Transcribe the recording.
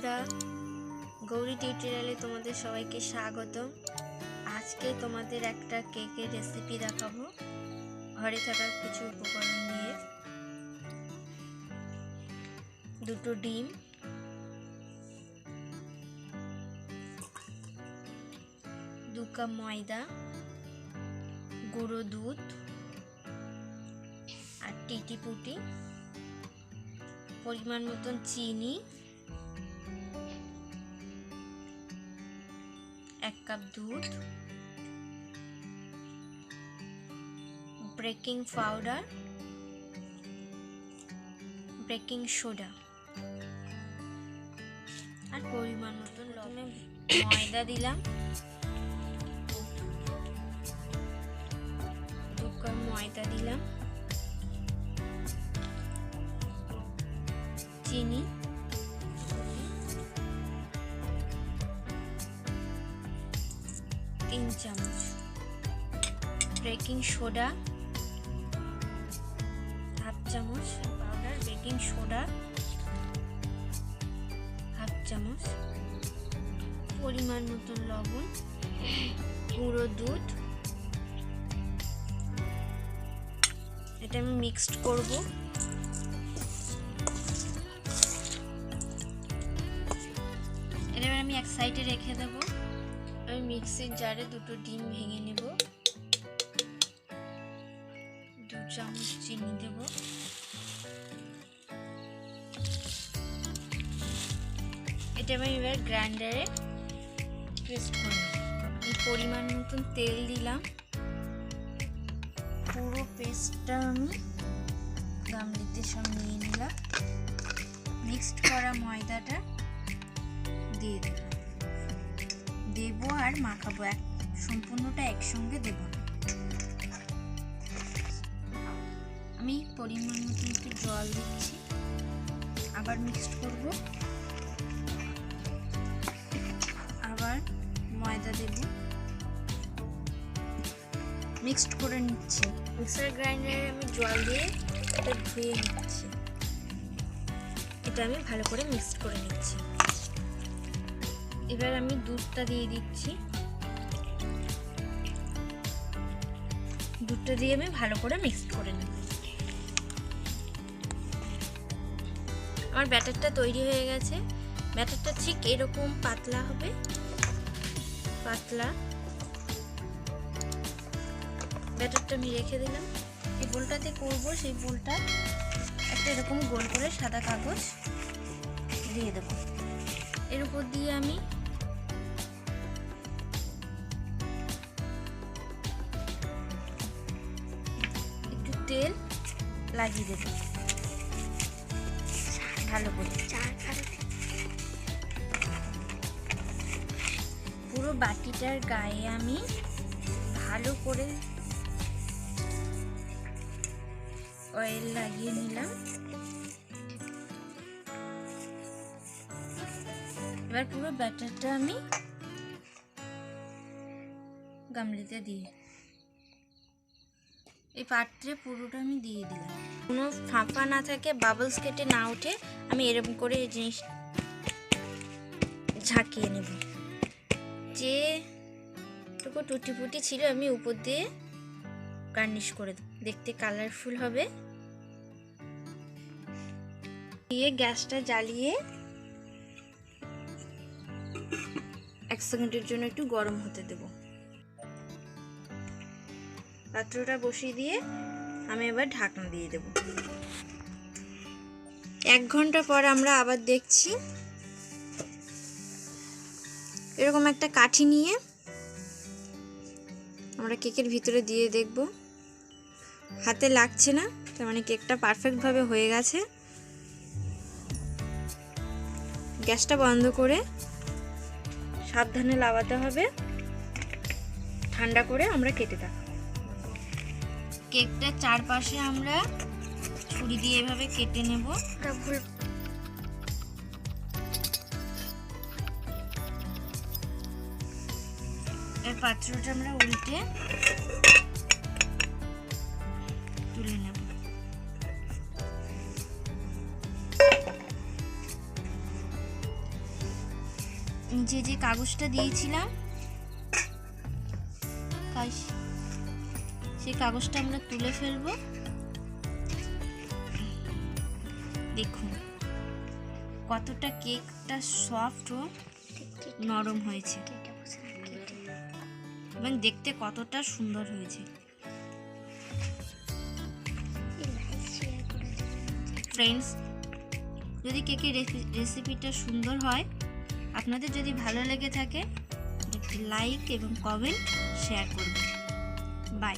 বন্ধুরা, গৌরী টিউটোরিয়ালে তোমাদের সবাইকে স্বাগত আজকে তোমাদের একটা কেকের রেসিপি দেখাবো, ঘরে থাকা কিছু উপকরণ নিয়ে। দুটো ডিম, দু কাপ ময়দা, গুঁড়ো দুধ, আর টিটি পুটি পরিমাণ মতন চিনি এক কাপ দুধ বেকিং পাউডার বেকিং সোডা আর পরিমাণ মতন লবণে। ময়দা দিলাম। ময়দা দিলাম। তিন চামচ। Baking soda. হাফ চামচ পাউডার, বেকিং সোডা। হাফ চামচ পরিমাণ মতন লবণ, গুঁড়ো দুধ। এটা আমি মিক্সড করব। এটা আমি এক সাইডে রেখে দেব। মিক্সির জারে দুটো ডিম ভেঙে নেব। দু চামচ চিনি দেব। এটা আমি এবার গ্রাইন্ডারে পেস্ট করে নেব। আমি পরিমাণ মতন তেল দিলাম। পুরো পেস্টটা আমি গামলিতে সব নিয়ে নিলাম। মিক্সড করা ময়দাটা দিয়ে দেব দেবো আর মাখাবো এক, সম্পূর্ণটা একসঙ্গে দেব না। আমি পরিমাণ মতো একটু জল দিচ্ছি। আবার মিক্সড করব। আবার ময়দা দেব। মিক্সড করে নিচ্ছি। মিক্সার গ্রাইন্ডারে আমি জল দিয়ে এটা ধুয়ে নিচ্ছি। এটা আমি ভালো করে মিক্সড করে নিচ্ছি। এবার আমি দুধটা দিয়ে দিচ্ছি। দুধটা দিয়ে আমি ভালো করে মিক্সড করে নেব। আমার ব্যাটারটা তৈরি হয়ে গেছে। ব্যাটারটা ঠিক এরকম পাতলা হবে। পাতলা। ব্যাটারটা আমি রেখে দিলাম। এই বোলটাতে করব, সেই বোলটা একটা এরকম গোল করে সাদা কাগজ দিয়ে দেবো। এর উপর দিয়ে আমি লাগিয়ে দেব। ভালো করে। পুরো বাটিটার গায়ে আমি ভালো করে অয়েল লাগিয়ে নিলাম। এবার পুরো ব্যাটারটা আমি গামলিতে দিয়ে এই পাত্রে পুরোটা আমি দিয়ে দিলাম। কোনো ফাঁপা না থাকে বাবলস কেটে না উঠে আমি এরকম করে এই জিনিস ঝাঁকিয়ে নেব। যে টুকু টুটি ফুটি ছিল আমি উপর দিয়ে গার্নিশ করে দেখতে কালারফুল হবে। দিয়ে গ্যাসটা জ্বালিয়ে এক সেকেন্ডের জন্য একটু গরম হতে দেব। পাত্রটা বসিয়ে দিয়ে আমি এবার ঢাকনা দিয়ে দেব। এক ঘণ্টা পর আমরা আবার দেখছি এরকম একটা কাঠি নিয়ে আমরা কেকের ভিতরে দিয়ে দেখব। হাতে লাগছে না, তার মানে কেকটা পারফেক্টভাবে হয়ে গেছে। গ্যাসটা বন্ধ করে সাবধানে লাগাতে হবে। ঠান্ডা করে আমরা কেটে দেব কেকটা চারপাশে আমরা ছুরি দিয়ে এভাবে কেটে নেব। এর পাত্রটা আমরা উল্টে তুলে নেব। যে যে কাগজটা দিয়েছিলাম সেই কাগজটা আমরা তুলে ফেলব। দেখুন, কতটা কেকটা সফট ও নরম হয়েছে। এবং দেখতে কতটা সুন্দর হয়েছে। ফ্রেন্ডস যদি কেকের রেসিপিটা সুন্দর হয়, আপনাদের যদি ভালো লেগে থাকে, একটি লাইক এবং কমেন্ট শেয়ার করবেন। বাই